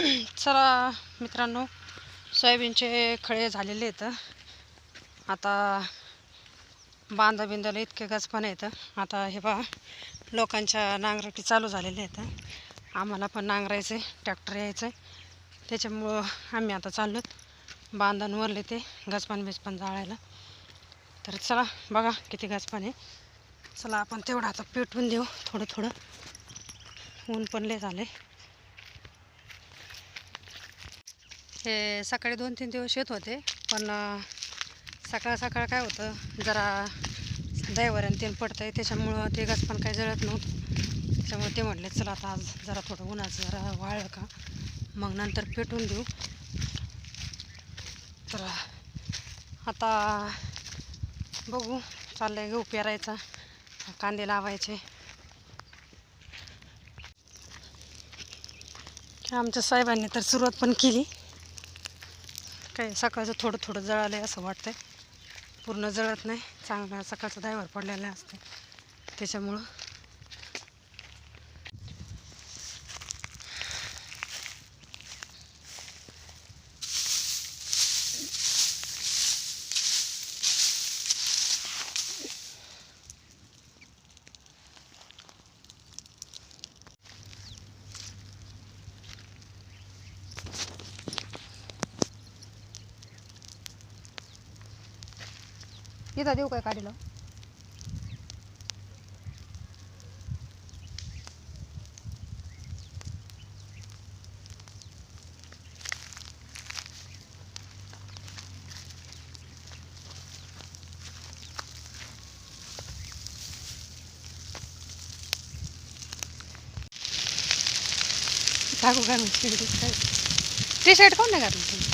चला मित्रांनो सोयाबीनचे खळे झालेले आहेत. आता बांधा बिंदाला इतके गजपण येतं आता हे बा लोकांच्या नांगरटी चालू झालेल्या आहेत. आम्हाला पण नांगरायचं आहे ट्रॅक्टर यायचं आहे त्याच्यामुळं आम्ही आता चाललो बांधण वरले ते गजपान बिचपान जाळायला. तर चला बघा किती गचपान आहे. चला आपण तेवढं आता पेटवून देऊ. थोडं थोडं. ऊन पण लय झाले हे सकाळी दोन तीन दिवस येत होते पण सकाळ सकाळ काय होतं जरा दैवऱ्यान तेल पडतं आहे त्याच्यामुळं ते गस पण काही जळत नव्हतं. त्याच्यामुळे ते म्हटले चला आता आज जरा थोडं उन्हाचं जरा वाळलं का मग नंतर पेटून देऊ. तर आता बघू चाललंय गहू पेरायचा कांदे लावायचे. आमच्या साहेबांनी तर सुरुवात पण केली. काय सकाळचं थोडं थोडं जळालं आहे असं वाटतंय. पूर्ण जळत नाही. चांगलं सकाळचं दायवर पडलेलं असते. त्याच्यामुळं इथं देऊ काय काढीला? टाकू काय टी शर्ट कोण नाही घातलं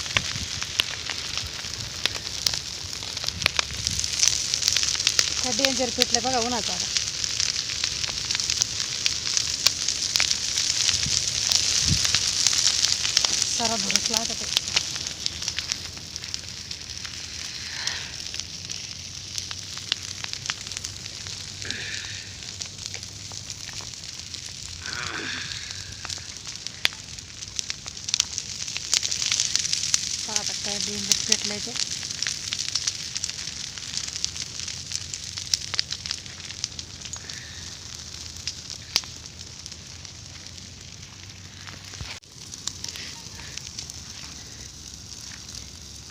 तुम्ही डेंजर पेटलं बघा उन्हाचा. आता सारा भरत लागत आहे. पहा आता काय डेंजर पेटलायचं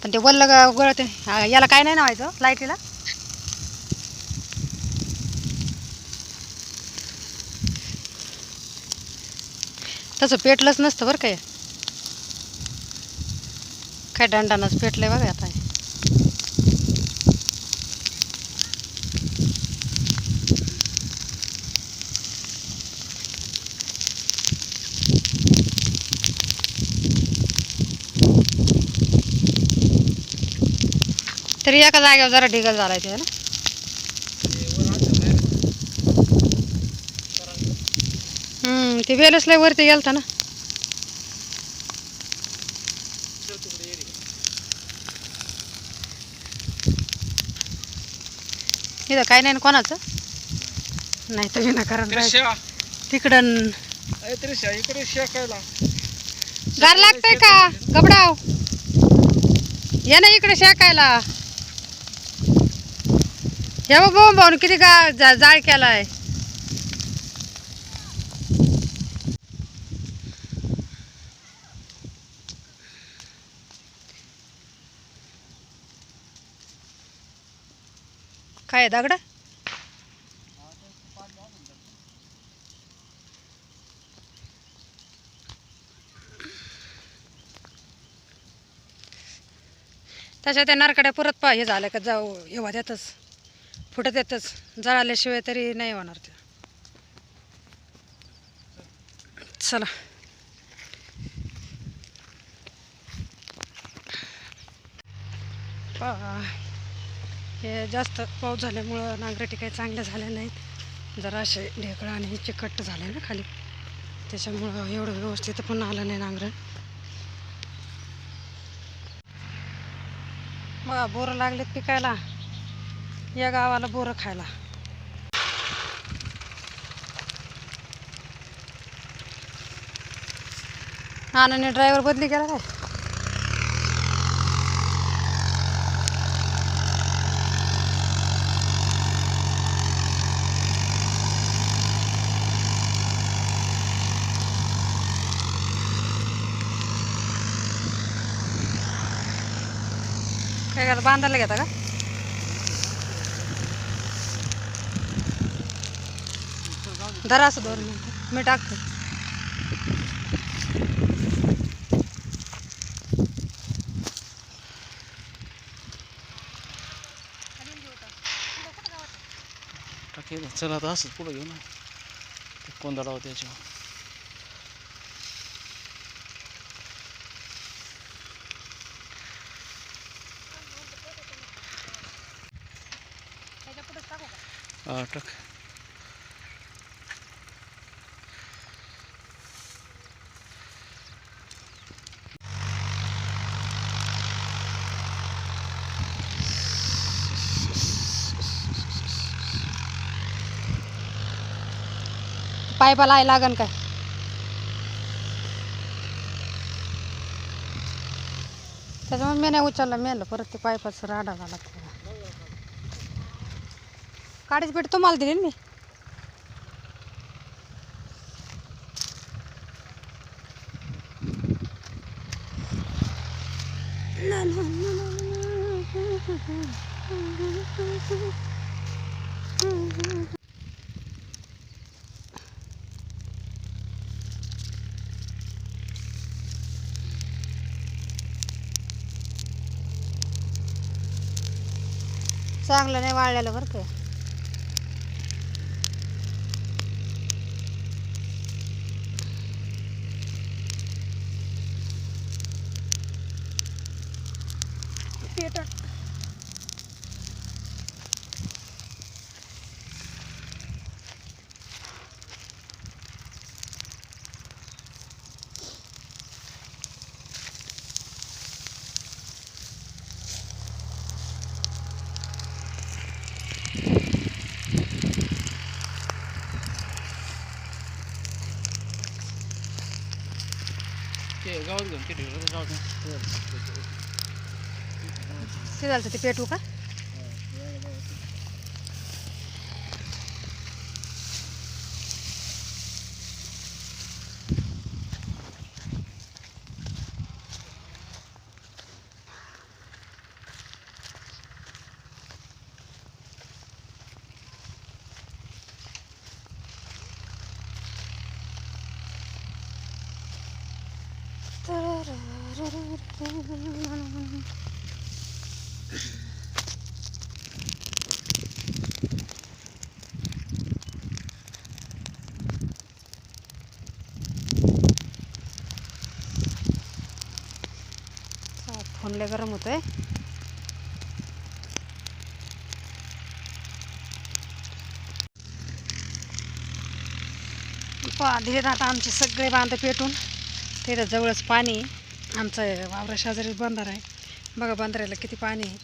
पण ते वल्ल गळते गळत याला काय नाही नावायचं लाईटीला. तसं पेटलंच नसतं बरं काय काय दंडानच पेटलंय बघा आता तरी एका जागेवर जरा ढिगल झालाय ते ना. हम्म ते वेलच लय वरती गेलता ना. इथं काय नाही ना कोणाचं? नाही तर विनाकारण. तिकडं गार लागतंय का? गबडाव. या ना इकडे शेकायला. या बघ भाऊ भाऊन किती गा जा जाळ केलाय. काय दगड? त्याच्या त्या नारकड्या परत पा हे झालं का जाऊ येवा त्यातच फुटत येतच जळाल्याशिवाय तरी नाही होणार ते. चला. पहा. हे जास्त पाऊस झाल्यामुळं नांगरटी काही चांगल्या झाल्या नाहीत. जरा असे ढेकळं आणि चिकट झाले ना खाली. त्याच्यामुळं एवढं व्यवस्थित पण आलं नाही नांगरण बघा बोरं लागलेत पिकायला. या गावाला बोरं खायला. आनंदी ड्रायव्हर बदली केला काय? काय करता बांधायला घेता का? धरा असं दोन मी टाकते. टाकेल. चला आता असंच पुढं घेऊ ना. कोण दडाव त्याच्यावर. टाक. पायपाला आहे लागन काय? त्याच्यामुळे मी नाही उचलला मी परत ते पायपाचं राडा झाला काडीच पेट तुम्हाला दिली ना मी? चांगलं नाही वाळलेलं बरं का. ते गावात घेऊन ते ढेकळं जाऊ दे. तर ते पेटू का फोनला गरम होतोय. धीर आता आमचे सगळे बांध पेटून. तिथं जवळच पाणी आमचं वावरा शेजारी बंधार आहे. बघा बंधाऱ्याला किती पाणी आहे.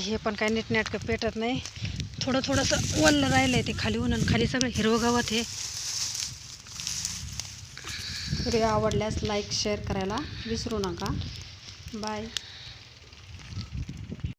हे पण काही नीटनेटकं पेटत नाही. थोडं थोडंसं वल्ल राहिलं आहे ते खाली ऊन आणि खाली सगळं हिरवं गवत हे व्हिडिओ आवडल्यास लाईक शेअर करायला विसरू नका. बाय